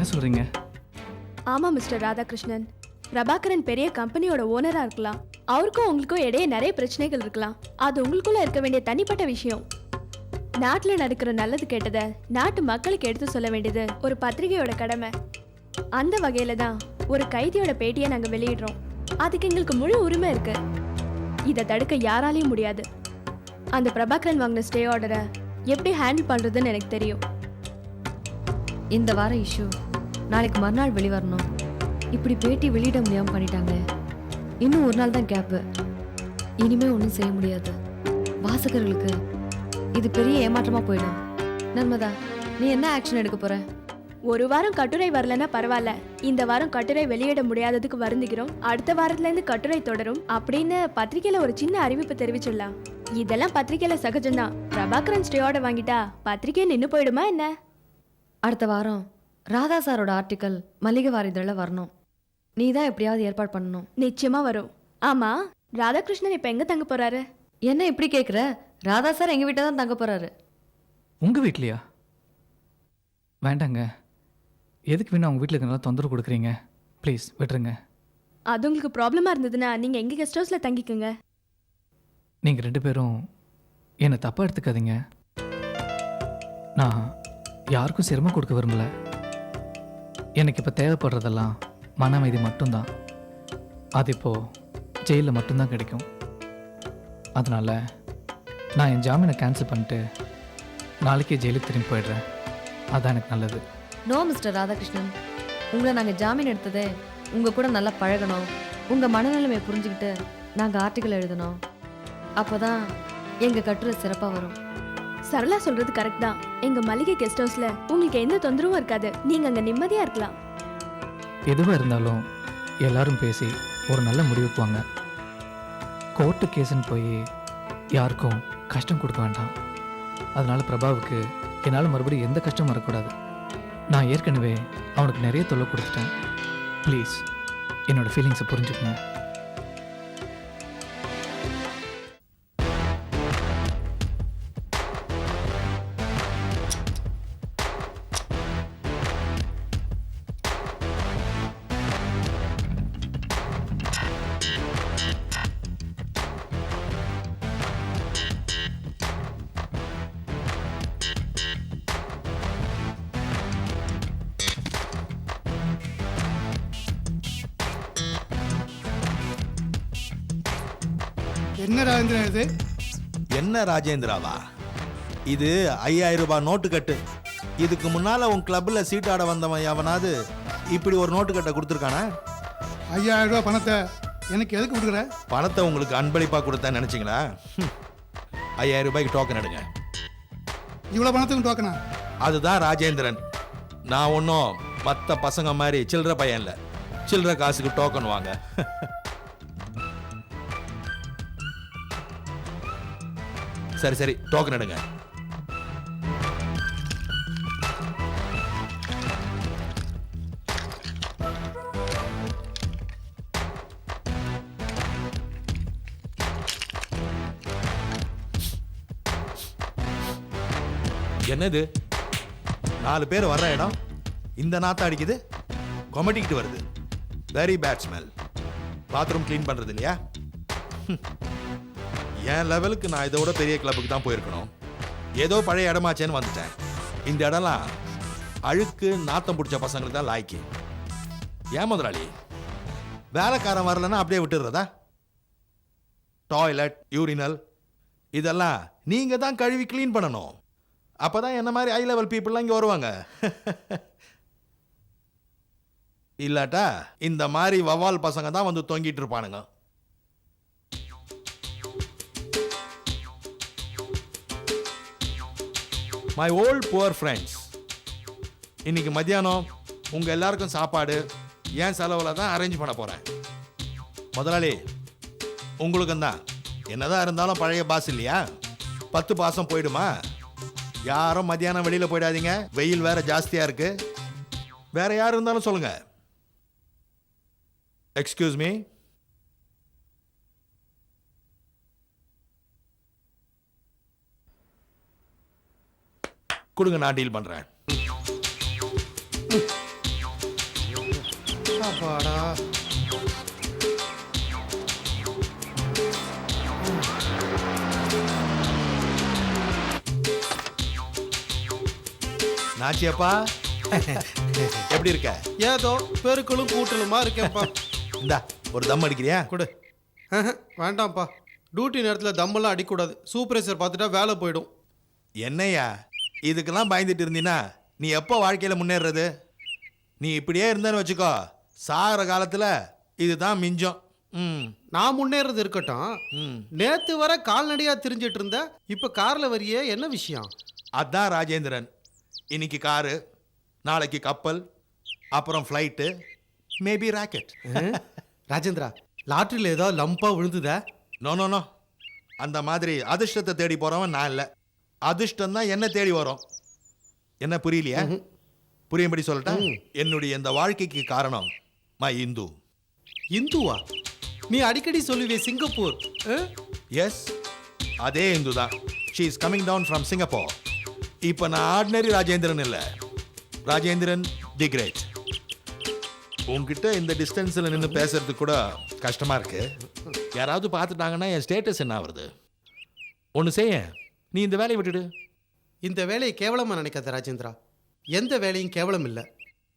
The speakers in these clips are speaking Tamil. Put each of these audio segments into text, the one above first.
என்ன சொல்றீங்க? ஆமா மிஸ்டர் ராதாகிருஷ்ணன். பிரபாகரன் பெரிய கம்பெனியோட ஓனரா இருக்கலாம். அவருக்கும் உங்களுக்கும் இடையே நிறைய பிரச்சனைகள் இருக்கலாம். அது உங்களுக்குள்ள இருக்க வேண்டிய தனிப்பட்ட விஷயம். நாட்டுல நடக்கிற நல்லது கெட்டதை நாட்டு மக்களுக்கு எடுத்து சொல்ல வேண்டியது ஒரு பத்திரிகையோட கடமை. அந்த வகையில தான் ஒரு கைதியோட பேட்டியை நாங்க வெளியிடுறோம். அதுக்கு எங்களுக்கு முழு உரிமை இருக்கு. இதை தடுக்க யாராலையும் முடியாது. அந்த பிரபாகரன் வாங்கின ஸ்டே ஆர்டரை எப்படி ஹேண்டில் பண்றதுன்னு எனக்கு தெரியும். இந்த வார இஷ்யூ. நாளைக்கு மறுநாள் வெளிவரணும். இப்படி பேட்டி வெளியிட முடியாம பண்ணிட்டாங்க இன்னும் ஒரு நாள் தான் கேப்பு. இனிமே ஒன்றும் செய்ய முடியாது. வாசகர்களுக்கு இது பெரிய ஏமாற்றமா போயிடும். நர்மதா நீ என்ன ஆக்ஷன் எடுக்க போற? ஒரு வாரம் கட்டுரை வரலன்னா பரவாயில்ல. இந்த வாரம் கட்டுரை வெளியிட முடியாததுக்கு வருந்துகிறோம். அடுத்த வாரத்துல இருந்து கட்டுரை தொடரும் அப்படின்னு பத்திரிக்கையில ஒரு சின்ன அறிவிப்பு தெரிவிச்சிடலாம். இதெல்லாம் பத்திரிக்கையில சகஜம்தான். பிரபாகரன் ஸ்டேயோட வாங்கிட்டா பத்திரிக்கை நின்னு போயிடுமா என்ன? அடுத்த வாரம். ராதா சாரோட ஆர்டிக்கல் மல்லிகை வாரிதழில் வரணும். நீ தான் எப்படியாவது ஏற்பாடு பண்ணணும். நிச்சயமா வரும். ஆமா ராதாகிருஷ்ணன் இப்ப எங்க தங்க போறாரு? என்ன இப்படி கேட்குற ராதா சார் எங்கள் வீட்டை தான் தங்க போறாரு. உங்க வீட்லயா? வேண்டாங்க. எதுக்கு வேணும் அவங்க வீட்டில் இருக்கிறனால தொந்தரவு கொடுக்குறீங்க? ப்ளீஸ் விட்டுருங்க. அது உங்களுக்கு ப்ராப்ளமா இருந்ததுன்னா நீங்க எங்க கெஸ்ட் ஹவுஸ்ல தங்கிக்கோங்க. நீங்கள் ரெண்டு பேரும் என்னை தப்பாக எடுத்துக்காதீங்க. நான் யாருக்கும் சிரமம் கொடுக்க விரும்பல. எனக்கு இப்போ தேவைப்படுறதெல்லாம் மன அமைதி மட்டும்தான். அது இப்போது ஜெயிலில் மட்டும்தான் கிடைக்கும். அதனால் நான் என் ஜாமீனை கேன்சல் பண்ணிட்டு நாளைக்கே ஜெயிலுக்கு திரும்பி போயிடுறேன். அதான் எனக்கு நல்லது. No mister Radhakrishnan. உங்களை நாங்கள் ஜாமீன் எடுத்ததே உங்கள் கூட நல்லா பழகணும். உங்கள் மனநிலைமையை புரிஞ்சுக்கிட்டு நாங்கள் ஆர்டிக்கல் எழுதணும். அப்போ தான் எங்கள் கட்டுரை சிறப்பாக வரும். சரளா சொல்கிறது கரெக்ட் தான். எங்க மளிகை கெஸ்ட் ஹவுஸ்ல உங்களுக்கு எந்த தொந்தரவும் இருக்காது. நீங்க அங்க நிம்மதியா இருக்கலாம். எதுவாக இருந்தாலும் எல்லாரும் பேசி ஒரு நல்ல முடிவுக்கு வாங்க கோர்ட்டு கேஸுன்னு போய் யாருக்கும் கஷ்டம் கொடுக்க வேண்டாம். அதனால பிரபாவுக்கு என்னால் மறுபடியும் எந்த கஷ்டமும் வரக்கூடாது. நான் ஏற்கனவே அவனுக்கு நிறைய தொல்லை கொடுத்துட்டேன். ப்ளீஸ் என்னோட ஃபீலிங்ஸை புரிஞ்சுக்கணும் என்ன ராஜேந்திரன் இது? என்ன ராஜேந்திராவா? இது ஐயாயிரம் ரூபாய் நோட்டு கட்டு. இதுக்கு முன்னால உன் கிளப்ல சீட்டாட வந்தவன் எவனாவது இப்படி ஒரு நோட்டு கட்டை கொடுத்துருக்கானா? ஐயாயிரம் ரூபாய் பணத்தை எனக்கு எதுக்கு கொடுக்குற? பணத்தை உங்களுக்கு அன்பளிப்பா கொடுத்தேன்னு நினைச்சீங்களா. ஐயாயிரம் ரூபாய்க்கு டோக்கன் எடுங்க. இவ்வளோ பணத்துக்கும் டோக்கனா அதுதான் ராஜேந்திரன். நான் ஒன்றும் மற்ற பசங்க மாதிரி சில்லற பையன் இல்லை. சில்லற காசுக்கு டோக்கன் வாங்க. சரி சரி. டோக்கன் எடுங்க. என்னது? நாலு பேர் வர்ற இடம்? இந்த நாத்தம் அடிக்குது? கொமட்டிக்கிட்டு வருது. Very bad smell bathroom clean பண்ணுறது இல்லையா? என் லெவலுக்கு நான் இதை விட பெரிய கிளப்புக்கு தான் போயிருக்கணும். ஏதோ பழைய இடமாச்சேன்னு வந்துட்டேன். இந்த இடம்லாம் அழுக்கு நாத்தம் பிடிச்ச பசங்களுக்கு தான் லாய்க்கு. ஏன் முதலாளி? வேலைக்காரன் வரலன்னா அப்படியே விட்டுடுறதா? டாய்லெட் யூரினல் இதெல்லாம் நீங்கள் தான் கழுவி க்ளீன் பண்ணணும். அப்பதான் என்ன மாதிரி ஹை லெவல் பீப்புளெலாம் இங்கே வருவாங்க. இல்லாட்டா இந்த மாதிரி வவால் பசங்க தான் வந்து தொங்கிட்டு இருப்பானுங்க. மை ஓல்ட் புவர் ஃப்ரெண்ட்ஸ் இன்னைக்கு மத்தியானம் உங்கள் எல்லாருக்கும் சாப்பாடு என் செலவில் தான் அரேஞ்ச் பண்ண போகிறேன் முதலாளி உங்களுக்கும் தான். என்னதான் இருந்தாலும் பழைய பாஸ் இல்லையா? பத்து பாசம் போயிடுமா? யாரும் மத்தியானம் வெளியில் போயிடாதீங்க. வெயில் வேற ஜாஸ்தியாக இருக்குது வேற யார் இருந்தாலும் சொல்லுங்கள் எக்ஸ்கியூஸ் மீ கொடுங்க நான் டீல் பண்றேன். அப்பாடா. நாச்சியப்பா எப்படி இருக்க? ஏதோ பெருக்களும் கூட்டலுமா இருக்கேன்ப்பா. இந்தா ஒரு தம் அடிக்கிறியா? கொடு. வேண்டாம்ப்பா. டியூட்டி நேரத்தில் தம்மெல்லாம் அடிக்கக்கூடாது. சூப்பர்வைசர் பார்த்துட்டா வேலை போயிடும். என்னய்யா இதுக்கெல்லாம் பயந்துட்டு இருந்தீன்னா நீ எப்போ வாழ்க்கையில முன்னேறது? நீ இப்படியே இருந்தேன்னு வச்சுக்கோ சாகிற காலத்துல இதுதான் மிஞ்சம். ம். நான் முன்னேறது இருக்கட்டும். ம். நேத்து வர கால்நடையா திரிஞ்சிட்டு இருந்த இப்ப கார்ல வரியே என்ன விஷயம்? அதான் ராஜேந்திரன். இன்னைக்கு காரு நாளைக்கு கப்பல் அப்புறம் ஃப்ளைட்டு மேபி ராக்கெட் ராஜேந்திரா லாட்டரியில் ஏதாவது லம்பா விழுந்துதா? நோ நோ நோ அந்த மாதிரி அதிர்ஷ்டத்தை தேடி போறவன் நான் இல்லை. அதிர்ஷ்டம் தான் என்ன தேடி வரும். என்ன புரியலையா? புரியும்படி சொல்லட்டா? என்னுடைய இந்த வாழ்க்கைக்கு காரணம் மை இந்து. இந்துவா? நீ அடிக்கடி சொல்லுவே சிங்கப்பூர்? எஸ் அதே இந்து தான் she is coming down from Singapore இப்போ நான் ஆர்டினரி ராஜேந்திரன் இல்லை. ராஜேந்திரன் தி கிரேட் உங்ககிட்ட இந்த டிஸ்டன்ஸில் நின்று பேசுறது கூட கஷ்டமா இருக்கு. யாராவது பார்த்துட்டாங்கன்னா என் ஸ்டேட்டஸ் என்ன ஆகுறது? ஒன்று செய்ய நீ இந்த வேலையை விட்டுடு. இந்த வேலையை கேவலமா நினைக்காத ராஜேந்திரா. எந்த வேலையும் கேவலம் இல்லை.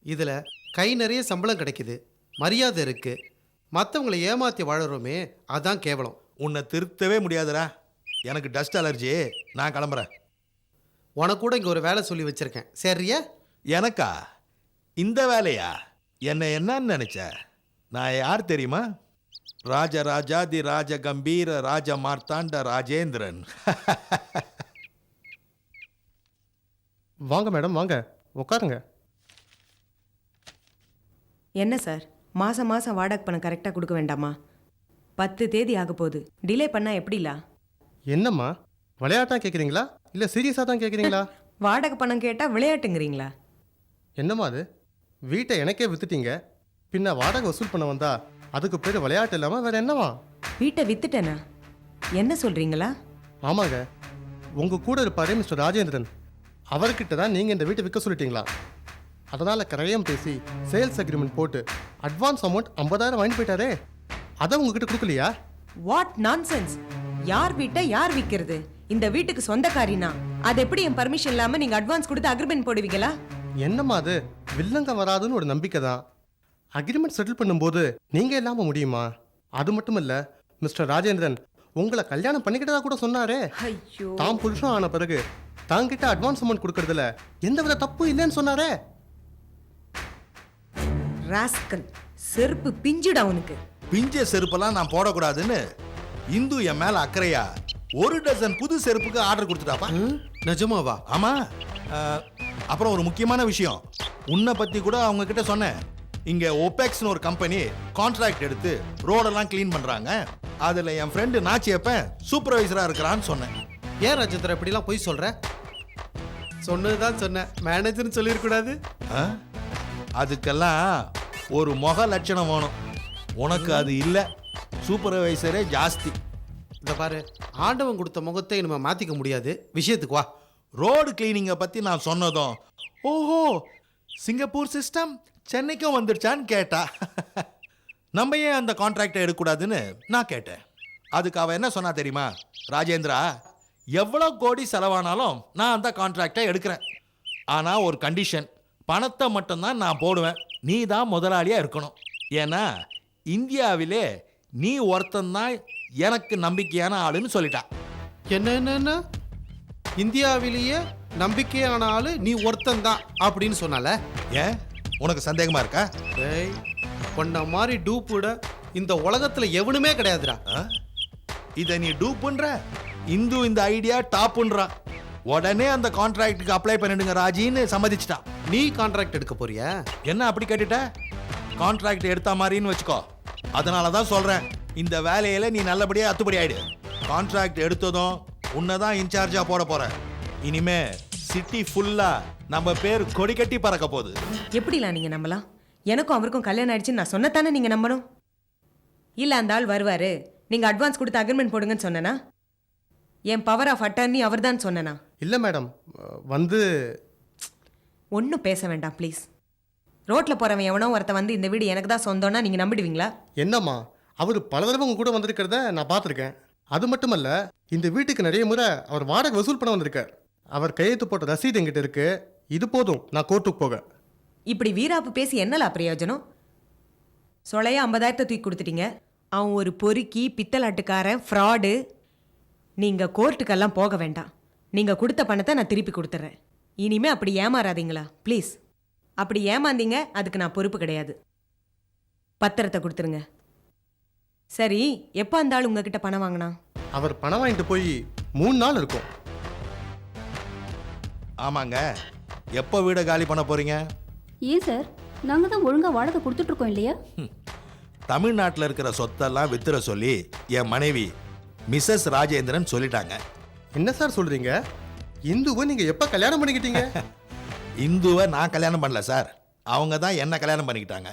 இதில் கை நிறைய சம்பளம் கிடைக்குது. மரியாதை இருக்கு. மற்றவங்களை ஏமாத்தி வாழறோமே அதான் கேவலம். உன்னை திருத்தவே முடியாதுடா. எனக்கு டஸ்ட் அலர்ஜி. நான் கிளம்புறேன். உனக்கு கூட இங்கே ஒரு வேலை சொல்லி வச்சிருக்கேன். சரியா எனக்கா? இந்த வேலையா? என்ன என்னன்னு நினைச்ச? நான் யார் தெரியுமா? ராஜராஜாதி ராஜ கம்பீர ராஜ மார்த்தாண்ட ராஜேந்திரன். வாங்க மேடம் வாங்க. உட்காருங்க என்ன சார்? மாதம் மாதம் வாடகை பணம் கரெக்டாக கொடுக்க வேண்டாமா? பத்து தேதி ஆக போகுது. டிலே பண்ணால் எப்படிலா? என்னம்மா? விளையாட்டா கேட்குறீங்களா இல்லை சீரியஸாக தான் கேட்குறீங்களா வாடகை பணம் கேட்டால் விளையாட்டுங்கிறீங்களா? என்னம்மா அது? வீட்டை எனக்கே வித்துட்டீங்க. பின்ன வாடகை வசூல் பண்ண வந்தா அதுக்கு பேர் விளையாட்டு இல்லாமல் வேற என்னவா? வீட்டை வித்துட்டேனா? என்ன சொல்கிறீங்களா ஆமாங்க. உங்கள் கூட இருப்பாரே மிஸ்டர் ராஜேந்திரன். அவர்கிட்ட தான் நீங்கள் இந்த வீட்டை விற்க சொல்லிட்டீங்களா? அதனால் கரையம் பேசி சேல்ஸ் அக்ரிமெண்ட் போட்டு அட்வான்ஸ் அமௌண்ட் ஐம்பதாயிரம் வாங்கி போயிட்டாரே. அதை உங்ககிட்ட கொடுக்கலையா? வாட் நான்சென்ஸ் யார் வீட்டை யார் விற்கிறது இந்த வீட்டுக்கு சொந்தக்காரினா? அது எப்படி என் பர்மிஷன் இல்லாமல் நீங்கள் அட்வான்ஸ் கொடுத்து அக்ரிமெண்ட் போடுவீங்களா? என்னம்மா அது? வில்லங்க வராதுன்னு ஒரு நம்பிக்கை தான். அக்ரிமெண்ட் செட்டில் பண்ணும்போது நீங்கள் இல்லாமல் முடியுமா? அது மட்டும் இல்லை மிஸ்டர் ராஜேந்திரன் உங்களை கல்யாணம் பண்ணிக்கிட்டதா கூட சொன்னாரே. ஐயோ. தாம் புருஷன் ஆன பிறகு தாங்கிட்ட அட்வான்ஸ் அமௌண்ட் கொடுக்கறதுல எந்தவித தப்பு இல்லைன்னு சொன்னாரே. ராஸ்கல் செருப்பு பிஞ்சுடா உனக்கு. பிஞ்ச செருப்பெல்லாம் நான் போடக்கூடாதுன்னு இந்து என் மேல அக்கறையா ஒரு டசன் புது செருப்புக்கு ஆர்டர் கொடுத்துட்டாப்பா. நிஜமாவா? ஆமா. அஹ், அப்புறம் ஒரு முக்கியமான விஷயம். உன்னை பத்தி கூட அவங்க கிட்ட சொன்னேன். இங்க ஒபெக்ஸ்னு ஒரு கம்பெனி கான்ட்ராக்ட் எடுத்து ரோடெல்லாம் க்ளீன் பண்றாங்க. அதுல என் ஃப்ரெண்டு நாச்சியப்பன் சூப்பர்வைசரா இருக்கிறான்னு சொன்னேன். ஏன் ராஜேந்திரா இப்படிலாம் போய் சொல்ற? சொன்னதுதான் சொன்னேன். மேனேஜர்னு சொல்லிடக்கூடாது ஆ? அதுக்கெல்லாம் ஒரு முக லட்சணம் வேணும். உனக்கு அது இல்லை. சூப்பர்வைசரே ஜாஸ்தி. இந்த பாரு ஆண்டவன் கொடுத்த முகத்தை நம்ம மாத்திக்க முடியாது. விஷயத்துக்கு வா. ரோடு கிளீனிங்கை பற்றி நான் சொன்னதும் ஓஹோ சிங்கப்பூர் சிஸ்டம் சென்னைக்கும் வந்துடுச்சான்னு கேட்டா நம்ம ஏன் அந்த கான்ட்ராக்டை எடுக்கக்கூடாதுன்னு நான் கேட்டேன். அதுக்கு அவ என்ன சொன்னா தெரியுமா? ராஜேந்திரா எவ்வளோ கோடி செலவானாலும் நான் அந்த கான்ட்ராக்டை எடுக்கிறேன். ஆனால் ஒரு கண்டிஷன் பணத்தை மட்டும்தான் நான் போடுவேன். நீ தான் முதலாளியாக இருக்கணும். ஏன்னா இந்தியாவிலே நீ ஒருத்தன்தான் எனக்கு நம்பிக்கையான ஆளுன்னு சொல்லிட்டா. என்ன என்ன என்ன? இந்தியாவிலேயே நம்பிக்கையான ஆளு நீ ஒருத்தன் தான் அப்படின்னு சொன்னால? ஏன்? உனக்கு சந்தேகமா இருக்கா? டேய் உன்ன மாதிரி டூப்புட இந்த உலகத்துல எவனுமே கிடையாதுடா. ஆ? இதை நீ டூப் பண்ற இந்து இந்த ஐடியா டாப்ன்றா உடனே அந்த கான்ட்ராக்டுக்கு அப்ளை பண்ணிடுங்க ராஜின்னு சம்மதிச்சிட்டான். நீ கான்ட்ராக்ட் எடுக்க போறியா? என்ன அப்படி கேட்டுட்ட? கான்ட்ராக்ட் எடுத்த மாதிரின்னு வச்சுக்கோ. அதனால தான் சொல்றேன் இந்த வேலையில நீ நல்லபடியா அத்துப்படி ஆயிடு. கான்ட்ராக்ட் எடுத்ததும் உன்னை தான் இன்சார்ஜா போட போற இனிமே சிட்டி ஃபுல்லா நம்ம பேர் கொடி கட்டி பறக்க போகுது. எப்படிலாம் நீங்க நம்பலாம்? எனக்கும் அவருக்கும் கல்யாணம் ஆயிடுச்சுன்னு நான் சொன்னதானே நீங்க நம்பணும்? இல்ல அந்த ஆள் வருவாரு. நீங்க அட்வான்ஸ் கொடுத்து அக்ரிமெண்ட் போடுங்கன்னு சொன்னனா? என் பவர் ஆஃப் அட்டர்னி அவர் தான் சொன்னனா? இல்லை மேடம். வந்து ஒன்றும் பேச வேண்டாம் ப்ளீஸ் ரோட்ல போறவன் எவனோ ஒருத்தன் வந்து இந்த வீடு எனக்கு தான் சொந்தம்னா நீங்க நம்பிடுவீங்களா? என்னம்மா? அவர் பல தடவை உங்க கூட வந்திருக்கிறத நான் பார்த்துருக்கேன். அது மட்டுமல்ல இந்த வீட்டுக்கு நிறைய முறை அவர் வாடகை வசூல் பண்ண வந்திருக்கார். அவர் கையெழுத்து போட்ட ரசீது என்கிட்ட இருக்கு. இது போதும் நான் கோர்ட்டுக்கு போக. இப்படி வீராப்பு பேசி என்னலா பிரயோஜனம் சொலையா ஐம்பதாயிரத்தை தூக்கி கொடுத்துட்டீங்க. அவன் ஒரு பொறுக்கி பித்தலாட்டுக்காரன் ஃப்ராடு. நீங்க கோர்ட்டுக்கெல்லாம் போக வேண்டாம். நீங்க கொடுத்த பணத்தை நான் திருப்பி கொடுத்துட்றேன் இனிமே அப்படி ஏமாறாதீங்களா? ப்ளீஸ். அப்படி ஏமாந்தீங்க அதுக்கு நான் பொறுப்பு கிடையாது. பத்திரத்தை கொடுத்துருங்க. சரி எப்போ அந்த ஆள் உங்ககிட்ட பணம் வாங்கினா? அவர் பணம் வாங்கிட்டு போய் மூணு நாள் இருக்கும். ஆமாங்க. எப்போ வீடை காலி பண்ண போறீங்க? ஏன் சார்? நாங்கள் தான் ஒழுங்காக வாடகை கொடுத்துட்ருக்கோம் இல்லையா? தமிழ்நாட்டில் இருக்கிற சொத்தெல்லாம் வித்துற சொல்லி என் மனைவி மிஸ்ஸஸ் ராஜேந்திரன் சொல்லிட்டாங்க. என்ன சார் சொல்றீங்க? இந்துவை நீங்க எப்ப கல்யாணம் பண்ணிக்கிட்டீங்க? இந்துவை நான் கல்யாணம் பண்ணல சார். அவங்க தான் என்ன கல்யாணம் பண்ணிக்கிட்டாங்க.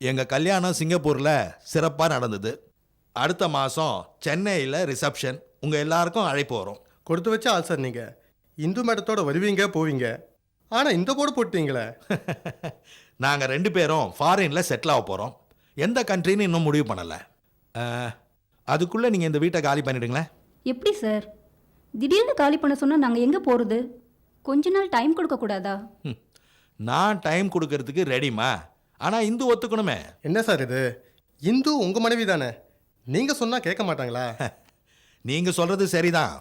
எங்கள் கல்யாணம் சிங்கப்பூரில் சிறப்பாக நடந்தது. அடுத்த மாதம் சென்னையில் ரிசப்ஷன். உங்கள் எல்லாருக்கும் அழைப்பு வரும். கொடுத்து வச்ச ஆள் சார் நீங்க. இந்து மேடத்தோட வருவீங்க போவீங்க. ஆனா இந்த போர்டு போட்டீங்களே நாங்கள் ரெண்டு பேரும் ஃபாரினில் செட்டில் ஆக போகிறோம் எந்த கண்ட்ரின்னு இன்னும் முடிவு பண்ணலை. அதுக்குள்ளே நீங்கள் இந்த வீட்டை காலி பண்ணிடுங்களேன் எப்படி சார் திடீர்னு காலி பண்ண சொன்னால் நாங்கள் எங்கே போகிறது கொஞ்ச நாள் டைம் கொடுக்கக்கூடாதா ம். நான் டைம் கொடுக்கறதுக்கு ரெடிமா ஆனால் இந்து ஒத்துக்கணுமே. என்ன சார் இது? இந்து உங்க மனைவி தானே நீங்க சொன்னா கேட்க மாட்டாங்களா? நீங்கள் சொல்கிறது சரிதான்.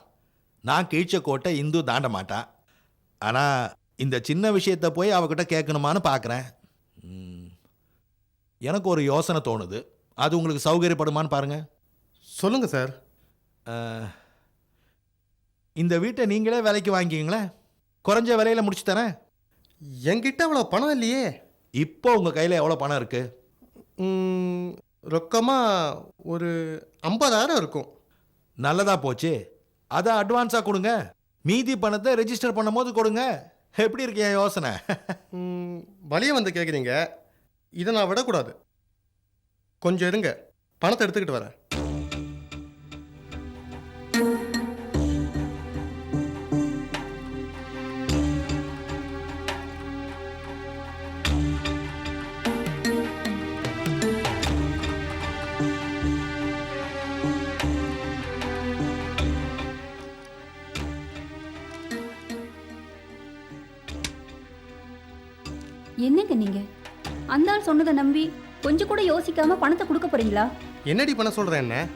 நான் கீழ்ச்ச கோட்டை இந்து தாண்ட மாட்டான் ஆனால் இந்த சின்ன விஷயத்தை போய் அவகிட்ட கேட்கணுமான்னு பார்க்குறேன். எனக்கு ஒரு யோசனை தோணுது. அது உங்களுக்கு சௌகரியப்படுமான்னு பாருங்க. சொல்லுங்க சார். இந்த வீட்டை நீங்களே விலைக்கு வாங்கிக்கிங்களேன் குறைஞ்ச விலையில முடிச்சு தரேன். என்கிட்ட அவ்வளோ பணம் இல்லையே. இப்போ உங்கள் கையில் எவ்வளோ பணம் இருக்குது ம், ரொக்கமா ஒரு ஐம்பதாயிரம் இருக்கும். நல்லதா போச்சு. அதை அட்வான்ஸாக கொடுங்க. மீதி பணத்தை ரெஜிஸ்டர் பண்ணும்போது கொடுங்க. எப்படி இருக்கு என் யோசனை? ம், வழிய வந்து கேட்குறீங்க இதை நான் விடக்கூடாது. கொஞ்சம் இருங்க. பணத்தை எடுத்துக்கிட்டு வரேன். என்னங்க நீங்கள் அந்த ஆள் சொன்னதை நம்பி கொஞ்சம் கூட யோசிக்காம பணத்தை கொடுக்க போறீங்களா? என்னடி பண்ண சொல்கிறேன் என்ன?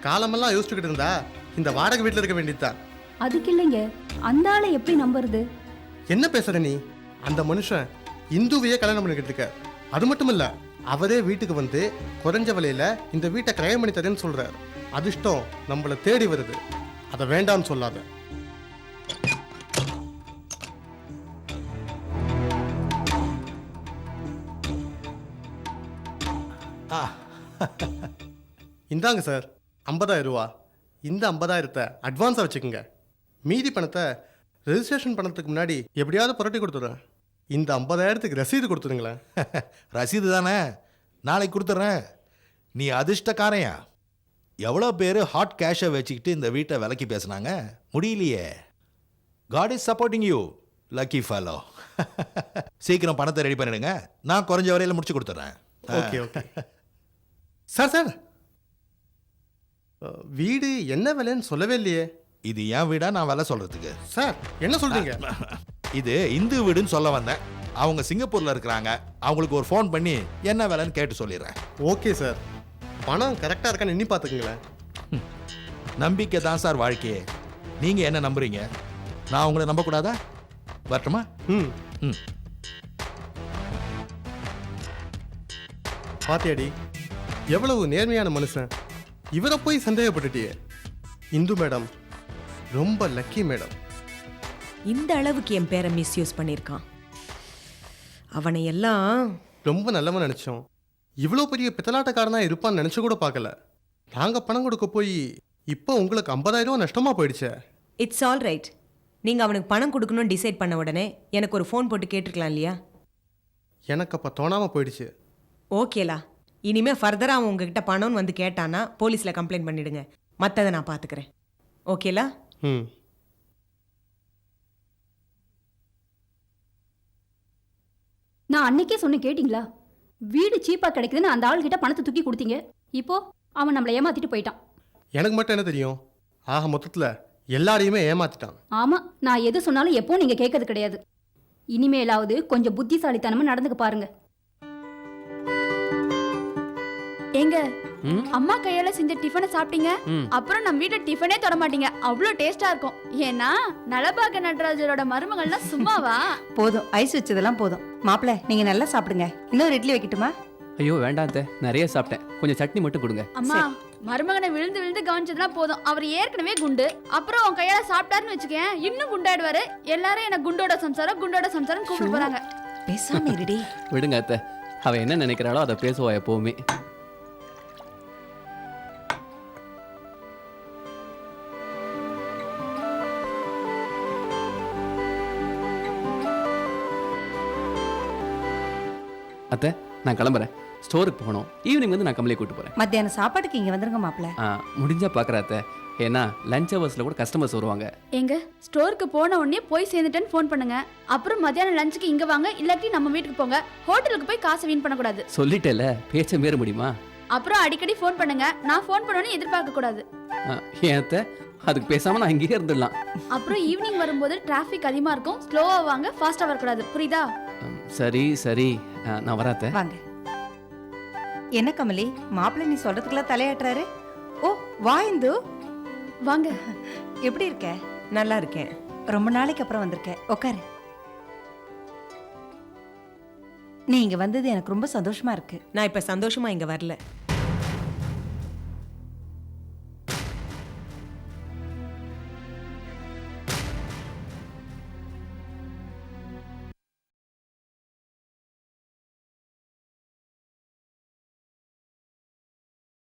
காலமெல்லாம் யோசிச்சுக்கிட்டு இருந்தா இந்த வாடகை வீட்டில் இருக்க வேண்டியதுதான். அதுக்கு இல்லைங்க. அந்த ஆளை எப்படி நம்புறது? என்ன பேசுற நீ? அந்த மனுஷன் இந்துவையே கல்யாணம் பண்ணிக்கிட்டு அது மட்டும் இல்ல அவரே வீட்டுக்கு வந்து குறைஞ்ச விலையில இந்த வீட்டை கிரயம் பண்ணி தரேன்னு சொல்றார். அதிர்ஷ்டம் நம்மளை தேடி வருது. அதை வேண்டாம்னு சொல்லாத. ஆ. இந்தாங்க சார் ஐம்பதாயிரம் ரூபா. இந்த ஐம்பதாயிரத்தை அட்வான்ஸாக வச்சுக்கோங்க. மீதி பணத்தை ரெஜிஸ்ட்ரேஷன் பண்ணதுக்கு முன்னாடி எப்படியாவது புரட்டி கொடுத்துட்றேன். இந்த ஐம்பதாயிரத்துக்கு ரசீது கொடுத்துருங்களேன் ரசீது தானே? நாளைக்கு கொடுத்துட்றேன். நீ அதிர்ஷ்டக்காரையா எவ்வளோ பேர் ஹாட் கேஷை வச்சுக்கிட்டு இந்த வீட்டை விலைக்கு பேசுனாங்க? முடியலையே. God is supporting you lucky fellow சீக்கிரம் பணத்தை ரெடி பண்ணிடுங்க. நான் குறைஞ்ச வரையில் முடிச்சு கொடுத்துட்றேன். Okay okay sir sir. வீடு என்ன விலைன்னு சொல்லவே இல்லையே. இது என் வீடா நான் விலை சொல்கிறதுக்கு சார் என்ன சொல்றீங்க? இது இந்து வீடுன்னு சொல்ல வந்தேன். அவங்க சிங்கப்பூரில் இருக்கிறாங்க. அவங்களுக்கு ஒரு ஃபோன் பண்ணி என்ன விலைன்னு கேட்டு சொல்லிடுறேன். Okay sir. பணம் கரெக்டாக இருக்கான்னு எண்ணி பார்த்துக்குங்களேன் நம்பிக்கை தான் சார் வாழ்க்கையே. நீங்கள் என்ன நம்புறீங்க? நான் உங்களை நம்பக்கூடாதா? வரட்டுமா? ம் ம் பாத்தியாடி. எவ்வளவு நேர்மையான மனுஷன். இவரை போய் சந்தேகப்பட்டுட்டியே. இந்து மேடம் ரொம்ப லக்கி மேடம். இந்த அளவுக்கு என் பேரை மிஸ்யூஸ் பண்ணியிருக்கான். அவனை எல்லாம் ரொம்ப நல்லவன் நினைச்சோம். இவ்வளோ பெரிய பித்தலாட்டக்காரனா இருப்பான்னு நினைச்சு கூட பார்க்கல. நாங்க பணம் கொடுக்க போய் இப்போ உங்களுக்கு 50000 ரூபா நஷ்டமா போயிடுச்சே. இட்ஸ் ஆல் ரைட் நீங்கள் அவனுக்கு பணம் கொடுக்கணும்னு டிசைட் பண்ண உடனே எனக்கு ஒரு ஃபோன் போட்டு கேட்டிருக்கலாம் இல்லையா? எனக்கு அப்போ தோணாம போயிடுச்சு. ஓகேலா இனிமே ஃபர்தராக அவன் உங்ககிட்ட பணம்னு வந்து கேட்டானா போலீஸில் கம்ப்ளைண்ட் பண்ணிடுங்க. மற்றதை நான் பார்த்துக்கிறேன் ஓகேலா ம். நான் அன்னைக்கே சொன்னேன் கேட்டிங்களா? வீடு சீப்பாக கிடைக்குதுன்னு அந்த ஆள்கிட்ட பணத்தை தூக்கி கொடுத்தீங்க. இப்போ அவன் நம்மளை ஏமாத்திட்டு போயிட்டான். எனக்கு மட்டும் என்ன தெரியும்? ஆக மொத்தத்தில் எல்லாரையுமே ஏமாத்திட்டான். ஆமாம் நான் எது சொன்னாலும் எப்பவும் நீங்கள் கேட்கறது கிடையாது. இனிமேலாவது கொஞ்சம் புத்திசாலித்தனமா நடந்துக்க பாருங்க. ஏங்க? அம்மா கையால செஞ்ச டிஃபனை சாப்பிட்டீங்க. அப்புறம் நம்ம வீட்ல டிஃபனே தொட மாட்டீங்க. அவ்வளோ டேஸ்டா இருக்கும். ஏன்னா நலபாக நடராஜரோட மருமகள்லாம் சும்மாவா? போதும். ஐஸ் வச்சதெல்லாம் போதும். மாப்பிள்ள நீங்க நல்லா சாப்பிடுங்க. இன்னொரு இட்லி வைக்கட்டுமா? ஐயோ வேண்டாம் அத்தை. நிறைய சாப்பிட்டேன். கொஞ்சம் சட்னி மட்டும் கொடுங்க. அம்மா மருமகனை விழுந்து விழுந்து கவனிச்சதுலாம் போதும். அவர் ஏற்கனவே குண்டு. அப்புறம் உன் கையால சாப்பிட்டாருன்னு வச்சுக்கேன். இன்னும் குண்டாயிடுவாரு. எல்லாரும் என்ன குண்டோட சம்சாரம் குண்டோட சம்சாரம் கூப்பிட்டு போறாங்க. பேசாம இருடி. விடுங்க அத்தை. அவ என்ன நினைக்கிறாளோ அதை பேசுவா எப்பவுமே. அத்தை நான் கிளம்புறேன். ஸ்டோருக்கு போகணும். ஈவினிங் வந்து நான் கம்பளி கூட்டு போறேன். மத்தியானம் சாப்பாட்டுக்கு இங்க வந்துருங்க மாப்பிள்ள. ஆ, முடிஞ்சா பார்க்குறேன் அத்தை. ஏன்னா லஞ்ச் ஹவர்ஸில் கூட கஸ்டமர்ஸ் வருவாங்க. எங்க ஸ்டோருக்கு போன உடனே போய் சேர்ந்துட்டேன்னு ஃபோன் பண்ணுங்க. அப்புறம் மத்தியானம் லஞ்சுக்கு இங்க வாங்க இல்லாட்டி நம்ம வீட்டுக்கு போங்க. ஹோட்டலுக்கு போய் காசை வீண் பண்ணக்கூடாது. சொல்லிட்டேல பேச்ச மீற முடியுமா? அப்புறம் அடிக்கடி ஃபோன் பண்ணுங்க. நான் ஃபோன் பண்ணணும்னு எதிர்பார்க்க கூடாது. ஏன் அத்தை? அதுக்கு பேசாம நான் இங்கேயே இருந்துடலாம். அப்புறம் ஈவினிங் வரும்போது டிராஃபிக் அதிகமா இருக்கும். ஸ்லோவா வாங்க ஃபாஸ்டா வரக்கூடாது. புரியுதா? சரி சரி. நான் வரேன் அத்தை வாங்க. என்ன கமலி? மாப்பிள்ளை நீ சொல்றதுக்கெல்லாம் தலையாட்டுறாரு. ஓ வா இந்து வாங்க. எப்படி இருக்க? நல்லா இருக்கேன். ரொம்ப நாளைக்கு அப்புறம் வந்திருக்க. உட்காரு நீ இங்க வந்தது எனக்கு ரொம்ப சந்தோஷமா இருக்கு. நான் இப்போ சந்தோஷமா இங்கே வரல.